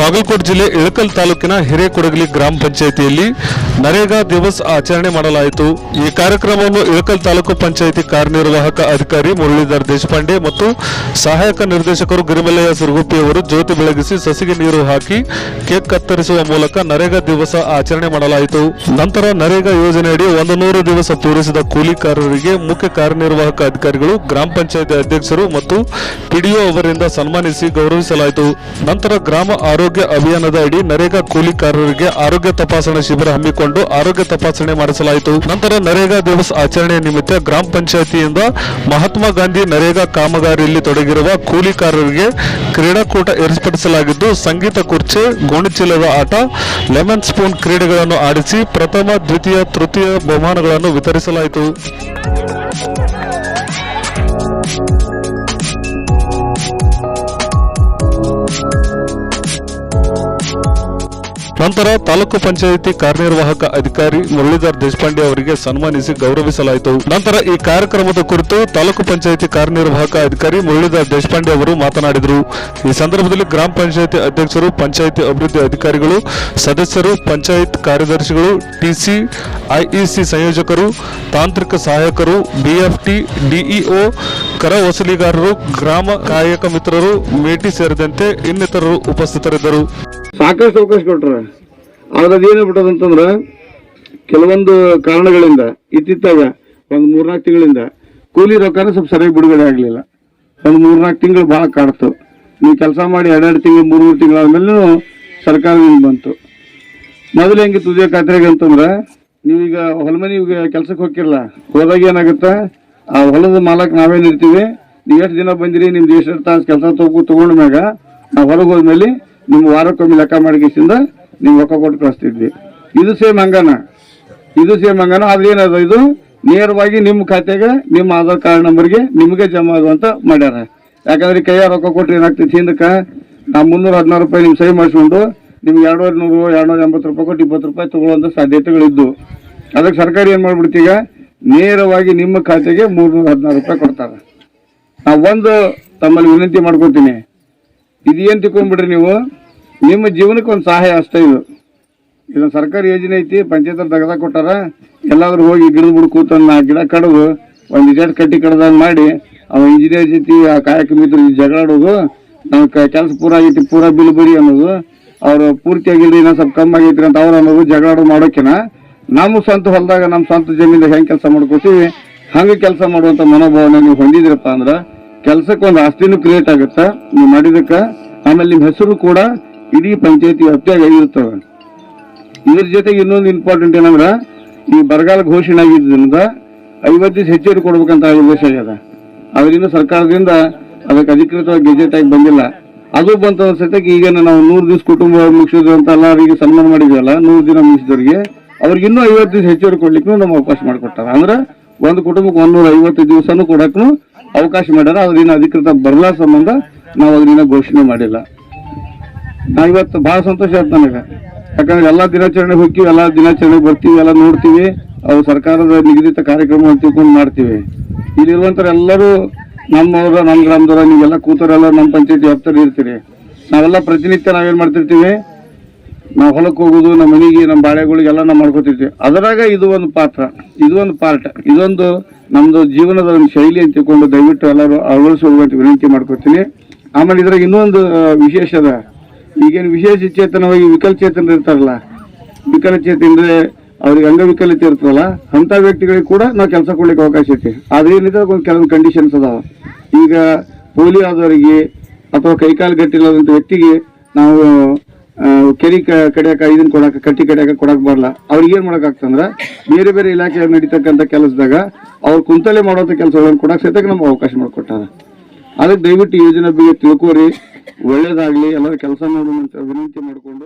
ಬಾಗಲಕೋಟೆ ಜಿಲ್ಲೆ ಇಳಕಲ್ ತಾಲೂಕಿನ ಹಿರೇಕೊಡಗಲಿ ಗ್ರಾಮ ಪಂಚಾಯಿತಿಯಲ್ಲಿ ನರೇಗಾ ದಿವಸ್ ಆಚರಣೆ ಮಾಡಲಾಯಿತು. ಈ ಕಾರ್ಯಕ್ರಮವನ್ನು ಇಳಕಲ್ ತಾಲೂಕು ಪಂಚಾಯಿತಿ ಕಾರ್ಯನಿರ್ವಾಹಕ ಅಧಿಕಾರಿ ಮುರಳೀಧರ್ ದೇಶಪಾಂಡೆ ಮತ್ತು ಸಹಾಯಕ ನಿರ್ದೇಶಕರು ಗಿರಿಮಲ್ಲಯ್ಯ ಸುರಗುಪ್ಪಿ ಅವರು ಜ್ಯೋತಿ ಬೆಳಗಿಸಿ ಸಸಿಗೆ ನೀರು ಹಾಕಿ ಕೇಕ್ ಕತ್ತರಿಸುವ ಮೂಲಕ ನರೇಗಾ ದಿವಸ ಆಚರಣೆ ಮಾಡಲಾಯಿತು. ನಂತರ ನರೇಗಾ ಯೋಜನೆಯಡಿ ಒಂದು ನೂರು ದಿವಸ ಪೂರೈಸಿದ ಕೂಲಿಕಾರರಿಗೆ ಮುಖ್ಯ ಕಾರ್ಯನಿರ್ವಾಹಕ ಅಧಿಕಾರಿಗಳು, ಗ್ರಾಮ ಪಂಚಾಯಿತಿ ಅಧ್ಯಕ್ಷರು ಮತ್ತು ಪಿಡಿಒ ಅವರಿಂದ ಸನ್ಮಾನಿಸಿ ಗೌರವಿಸಲಾಯಿತು. ನಂತರ ಗ್ರಾಮ ಆರೋಗ್ಯ ಅಭಿಯಾನದ ಅಡಿ ನರೇಗಾ ಕೂಲಿಕಾರರಿಗೆ ಆರೋಗ್ಯ ತಪಾಸಣಾ ಶಿಬಿರ ಹಮ್ಮಿಕೊಂಡು ಆರೋಗ್ಯ ತಪಾಸಣೆ ಮಾಡಿಸಲಾಯಿತು. ನಂತರ ನರೇಗಾ ದಿವಸ್ ಆಚರಣೆ ನಿಮಿತ್ತ ಗ್ರಾಮ ಪಂಚಾಯತಿಯಿಂದ ಮಹಾತ್ಮ ಗಾಂಧಿ ನರೇಗಾ ಕಾಮಗಾರಿಯಲ್ಲಿ ತೊಡಗಿರುವ ಕೂಲಿಕಾರರಿಗೆ ಕ್ರೀಡಾಕೂಟ ಏರ್ಪಡಿಸಲಾಗಿದ್ದು, ಸಂಗೀತ ಕುರ್ಚೆ ಗೋಣಿಚೀಲದ ಆಟ, ಲೆಮನ್ ಸ್ಪೂನ್ ಕ್ರೀಡೆಗಳನ್ನು ಆಡಿಸಿ ಪ್ರಥಮ, ದ್ವಿತೀಯ, ತೃತೀಯ ಬಹುಮಾನಗಳನ್ನು ವಿತರಿಸಲಾಯಿತು. ನಂತರ ತಾಲೂಕು ಪಂಚಾಯಿತಿ ಕಾರ್ಯನಿರ್ವಾಹಕ ಅಧಿಕಾರಿ ಮುರಳೀಧರ್ ದೇಶಪಾಂಡೆ ಅವರಿಗೆ ಸನ್ಮಾನಿಸಿ ಗೌರವಿಸಲಾಯಿತು. ನಂತರ ಈ ಕಾರ್ಯಕ್ರಮದ ಕುರಿತು ತಾಲೂಕು ಪಂಚಾಯಿತಿ ಕಾರ್ಯನಿರ್ವಾಹಕ ಅಧಿಕಾರಿ ಮುರಳೀಧರ್ ದೇಶಪಾಂಡೆ ಅವರು ಮಾತನಾಡಿದರು. ಈ ಸಂದರ್ಭದಲ್ಲಿ ಗ್ರಾಮ ಪಂಚಾಯಿತಿ ಅಧ್ಯಕ್ಷರು, ಪಂಚಾಯಿತಿ ಅಭಿವೃದ್ಧಿ ಅಧಿಕಾರಿಗಳು, ಸದಸ್ಯರು, ಪಂಚಾಯತ್ ಕಾರ್ಯದರ್ಶಿಗಳು ಟಿಸಿ ಐಇಸಿ ಸಂಯೋಜಕರು, ತಾಂತ್ರಿಕ ಸಹಾಯಕರು ಬಿಎಫ್ಟಿ ಡಿಇಒ ಕರ ವಸೂಲಿಗಾರರು, ಗ್ರಾಮ ಕಾಯಕ ಮಿತ್ರರು, ಮೇಟಿ ಸೇರಿದಂತೆ ಇನ್ನಿತರರು ಉಪಸ್ಥಿತರಿದ್ದರು. ಸಾಕಷ್ಟು ಅವಕಾಶ ಕೊಟ್ರ. ಅದೇನು ಬಿಟ್ಟದಂತಂದ್ರ ಕೆಲವೊಂದು ಕಾರಣಗಳಿಂದ, ಇತ್ತಿತ್ತಾಗ ಒಂದ್ ಮೂರ್ನಾಲ್ಕು ತಿಂಗಳಿಂದ ಕೂಲಿ ರೊಕ್ಕನ ಸ್ವಲ್ಪ ಸರಿಯಾಗಿ ಬಿಡುಗಡೆ ಆಗ್ಲಿಲ್ಲ. ಒಂದ್ ಮೂರ್ನಾಲ್ಕು ತಿಂಗಳು ಬಹಳ ಕಾಡ್ತು. ನೀವು ಕೆಲಸ ಮಾಡಿ ಎರಡೆರಡು ತಿಂಗಳು ಮೂರು ಮೂರು ತಿಂಗಳಾದ್ಮೇಲೆ ಸರ್ಕಾರದಿಂದ ಬಂತು. ಮೊದಲು ಹೆಂಗೆ ತುದಿಯ ಖಾತ್ರಿಗೆ ಅಂತಂದ್ರ, ನೀವೀಗ ಹೊಲಮನಿ ಕೆಲ್ಸಕ್ಕೆ ಹೋಗಿರಲ್ಲ ಹೋದಾಗ ಏನಾಗುತ್ತೆ? ಆ ಹೊಲದ ಮಾಲಕ್ ನಾವೇನಿರ್ತೀವಿ? ನೀವು ಎಷ್ಟು ದಿನ ಬಂದಿರಿ, ನಿಮ್ದು ಎಷ್ಟು ತಾಸು ಕೆಲಸ ತಗೋ ತಗೊಂಡ ಮ್ಯಾಗ ನಾವು ಹೊರಗೆ ಹೋದ್ಮೇಲೆ ನಿಮ್ ವಾರಕ್ಕೊಮ್ಮೆ ಲೆಕ್ಕ ಮಾಡಿಸಿಂದ ನೀವು ರೊಕ್ಕ ಕೊಟ್ಟು ಕಳಿಸ್ತಿದ್ವಿ. ಇದು ಸೇಮ್ ಹಂಗನ. ಇದು ಸೇಮ್ ಹಂಗನ ಅದು ಇದು? ನೇರವಾಗಿ ನಿಮ್ಮ ಖಾತೆಗೆ, ನಿಮ್ಮ ಆಧಾರ್ ಕಾರ್ಡ್ ನಂಬರ್ಗೆ ನಿಮಗೆ ಜಮಾ ಆಗುವಂತ ಮಾಡ್ಯಾರ. ಯಾಕಂದ್ರೆ ಕೈಯ ರೊಕ್ಕ ಕೊಟ್ಟರೆ ಏನಾಗ್ತೈತಿ ಹಿಂದಕ್ಕೆ? ನಾವು ಮುನ್ನೂರ ಹದಿನಾರು ರೂಪಾಯಿ ನಿಮ್ಗೆ ಸಹಿ ಮಾಡಿಸ್ಕೊಂಡು ನಿಮ್ಗೆ ಎರಡೂವರೆ ನೂರು, ಎರಡ್ನೂರ ಎಂಬತ್ತು ರೂಪಾಯಿ ಕೊಟ್ಟು ಇಪ್ಪತ್ತು ರೂಪಾಯಿ ತಗೊಳ್ಳುವಂಥ ಸಾಧ್ಯತೆಗಳಿದ್ದು. ಅದಕ್ಕೆ ಸರ್ಕಾರ ಏನು ಮಾಡ್ಬಿಡ್ತೀಗ ನೇರವಾಗಿ ನಿಮ್ಮ ಖಾತೆಗೆ ಮೂರ್ನೂರ ಹದಿನಾರು ರೂಪಾಯಿ ಕೊಡ್ತಾರೆ. ನಾವು ಒಂದು ತಮ್ಮಲ್ಲಿ ವಿನಂತಿ ಮಾಡ್ಕೊತೀನಿ. ಇದೇನು ಏನ್ ತಿಳ್ಕೊಂಡ್ಬಿಡ್ರಿ ನೀವು? ನಿಮ್ಮ ಜೀವನಕ್ಕೆ ಒಂದು ಸಹಾಯ ಅಷ್ಟೇ ಇದು. ಇದು ಸರ್ಕಾರಿ ಯೋಜನೆ ಐತಿ ಪಂಚಾಯತ್ ತೆಗೆದ ಕೊಟ್ಟಾರ, ಎಲ್ಲಾದ್ರೂ ಹೋಗಿ ಗಿಡದ ಬಿಡು ಕೂತನ್ನ ಗಿಡ ಕಡದು ಒಂದು ಇಜೆಟ್ ಕಟ್ಟಿ ಕಡ್ದಂಗೆ ಮಾಡಿ, ಅವ ಇಂಜಿನಿಯರ್ ಜೊತೆ, ಆ ಕಾಯಕ ಮಿತ್ರ ಜಗಳಾಡೋದು ನಮ್ ಕೆಲಸ ಪೂರ ಆಗೈತಿ ಪೂರ ಬಿಲ್ ಬರಿ ಅನ್ನೋದು, ಅವ್ರು ಪೂರ್ತಿ ಆಗಿಲ್ರಿ ಇನ್ನೊಂದ್ ಸ್ವಲ್ಪ ಕಮ್ಮಿ ಆಗೈತ್ರಿ ಅಂತ ಅವ್ರು ಅನ್ನೋದು ಜಗಳಾಡೋ ಮಾಡೋಕಿನ ನಮ್ಮ ಸ್ವಂತ ಹೊಲದಾಗ ನಮ್ಮ ಸ್ವಂತ ಜಮೀನ್ದಾಗ ಹೆಂಗೆ ಕೆಲಸ ಮಾಡ್ಕೋತೀವಿ, ಹಂಗೆ ಕೆಲಸ ಮಾಡುವಂತ ಮನೋಭಾವನೆ ನೀವು ಹೊಂದಿದ್ರಪ್ಪ ಅಂದ್ರೆ ಕೆಲಸಕ್ಕೆ ಒಂದು ಆಸ್ತಿನೂ ಕ್ರಿಯೇಟ್ ಆಗುತ್ತ, ನೀವು ಮಾಡಿದಕ್ಕೆ ಆಮೇಲೆ ನಿಮ್ಮ ಹೆಸರು ಕೂಡ ಇಡೀ ಪಂಚಾಯತಿ ವ್ಯಾಪ್ತಿಯಾಗಿ ಇರ್ತವೆ ಇದ್ರ ಜೊತೆಗೆ ಇನ್ನೊಂದು ಇಂಪಾರ್ಟೆಂಟ್ ಏನಂದ್ರೆ, ಈ ಬರಗಾಲ ಘೋಷಣೆ ಆಗಿದ್ದರಿಂದ ಐವತ್ತು ದಿವಸ ಹೆಚ್ಚುವರಿ ಕೊಡ್ಬೇಕಂತ ಆದೇಶ ಆಗ್ಯದ. ಅದರಿಂದ ಸರ್ಕಾರದಿಂದ ಅದಕ್ಕೆ ಅಧಿಕೃತವಾಗಿ ಗೆಜೆಟ್ ಆಗಿ ಬಂದಿಲ್ಲ. ಅದು ಬಂತ ಸತ್ಯಕ್ಕೆ ಈಗ ನಾವು ನೂರು ದಿವಸ ಕುಟುಂಬ ಮುಗಿಸಿದ್ರು ಅಂತ ಎಲ್ಲರಿಗೆ ಸನ್ಮಾನ ಮಾಡಿದ್ವಲ್ಲ, ನೂರು ದಿನ ಮುಗಿಸಿದವ್ರಿಗೆ, ಅವ್ರಿಗೆ ಇನ್ನೂ ಐವತ್ತು ದಿವಸ ಹೆಚ್ಚುವರಿ ಕೊಡ್ಲಿಕ್ಕೂ ನಮ್ಗೆ ಅವಕಾಶ ಮಾಡಿಕೊಟ್ಟಾರ ಅಂದ್ರೆ ಒಂದು ಕುಟುಂಬಕ್ಕೆ ಒಂದೂರ ಐವತ್ತು ದಿವಸನೂ ಕೊಡಕ್ಕೂ ಅವಕಾಶ ಮಾಡ್ಯಾರ. ಅದರಿಂದ ಅಧಿಕೃತ ಬರಲ ಸಂಬಂಧ ನಾವು ಅದರಿಂದ ಘೋಷಣೆ ಮಾಡಿಲ್ಲ. ನಾ ಇವತ್ತು ಬಹಳ ಸಂತೋಷ ಆಯ್ತು ನನಗೆ. ಯಾಕಂದ್ರೆ ಎಲ್ಲಾ ದಿನಾಚರಣೆ ಹೋಗ್ತೀವಿ, ಎಲ್ಲಾ ದಿನಾಚರಣೆಗೆ ಬರ್ತೀವಿ, ಎಲ್ಲ ನೋಡ್ತೀವಿ. ಅವು ಸರ್ಕಾರದ ನಿಗದಿತ ಕಾರ್ಯಕ್ರಮ ತಿಳ್ಕೊಂಡು ಮಾಡ್ತೀವಿ. ಇಲ್ಲಿರುವಂತರ ಎಲ್ಲರೂ ನಮ್ಮವ್ರ, ನಮ್ಮ ಗ್ರಾಮದವ್ರ, ನೀವೆಲ್ಲ ಕೂತರೆಲ್ಲ ನಮ್ಮ ಪಂಚಾಯತಿ ವ್ಯಾಪ್ತರು ಇರ್ತೀರಿ. ನಾವೆಲ್ಲ ಪ್ರತಿನಿತ್ಯ ನಾವೇನು ಮಾಡ್ತಿರ್ತೀವಿ? ನಾವು ಹೊಲಕ್ಕೆ ಹೋಗೋದು, ನಮ್ಮ ಮನೆಗೆ, ನಮ್ಮ ಬಾಳೆಗಳಿಗೆಲ್ಲ ನಾವು ಮಾಡ್ಕೊತಿರ್ತೀವಿ. ಅದರಾಗ ಇದು ಒಂದು ಪಾತ್ರ, ಇದು ಒಂದು ಪಾರ್ಟ್, ಇದೊಂದು ನಮ್ಮದು ಜೀವನದ ಒಂದು ಶೈಲಿ ಅಂತ ತಿಳ್ಕೊಂಡು ದಯವಿಟ್ಟು ಎಲ್ಲರೂ ಅಳವಡಿಸುವಂತ ವಿನಂತಿ ಮಾಡ್ಕೊತೀನಿ. ಆಮೇಲೆ ಇದ್ರಾಗ ಇನ್ನೊಂದು ವಿಶೇಷದ ಈಗೇನು ವಿಶೇಷ ಚೇತನವಾಗಿ ವಿಕಲಚೇತನರು ಇರ್ತಾರಲ್ಲ ವಿಕಲಚೇತನರೆ ಅವ್ರಿಗೆ ಅಂಗವಿಕಲತೆ ಇರ್ತದಲ್ಲ, ಅಂಥ ವ್ಯಕ್ತಿಗಳಿಗೆ ಕೂಡ ನಾವು ಕೆಲಸ ಕೊಡ್ಲಿಕ್ಕೆ ಅವಕಾಶ ಐತಿ. ಆದ್ರೆ ಏನಿದೆ ಒಂದು ಕೆಲವೊಂದು ಕಂಡೀಷನ್ಸ್ ಅದಾವ. ಈಗ ಪೋಲಿಯೋ ಆದವರಿಗೆ ಅಥವಾ ಕೈಕಾಲು ಗಟ್ಟಿಲ್ಲದಂತ ವ್ಯಕ್ತಿಗೆ ನಾವು ಕೆರೆ ಕಡಿಯಾಕ ಇದನ್ನ ಕೊಡಾಕ, ಕಟ್ಟಿ ಕಡಿಯಾಕ ಕೊಡಕ್ ಬರಲ್ಲ. ಅವ್ರಿಗೆ ಏನ್ ಮಾಡಕ್ ಆಗ್ತಂದ್ರ ಬೇರೆ ಬೇರೆ ಇಲಾಖೆ ನಡೀತಕ್ಕಂತ ಕೆಲಸದಾಗ ಅವ್ರು ಕುಂತಲೇ ಮಾಡುವಂತ ಕೆಲಸಗಳನ್ನು ಕೊಡಕ್ಕೆ ಸಹಿತ ನಮ್ಗೆ ಅವಕಾಶ ಮಾಡಿಕೊಟ್ಟಾರ. ಅದಕ್ಕೆ ದಯವಿಟ್ಟು ಯೋಜನೆ ಬಗ್ಗೆ ತಿಳ್ಕೋರಿ. ಒಳ್ಳೇದಾಗ್ಲಿ ಎಲ್ಲರೂ ಕೆಲಸ ಮಾಡೋಣ ಅಂತ ವಿನಂತಿ ಮಾಡಿಕೊಂಡು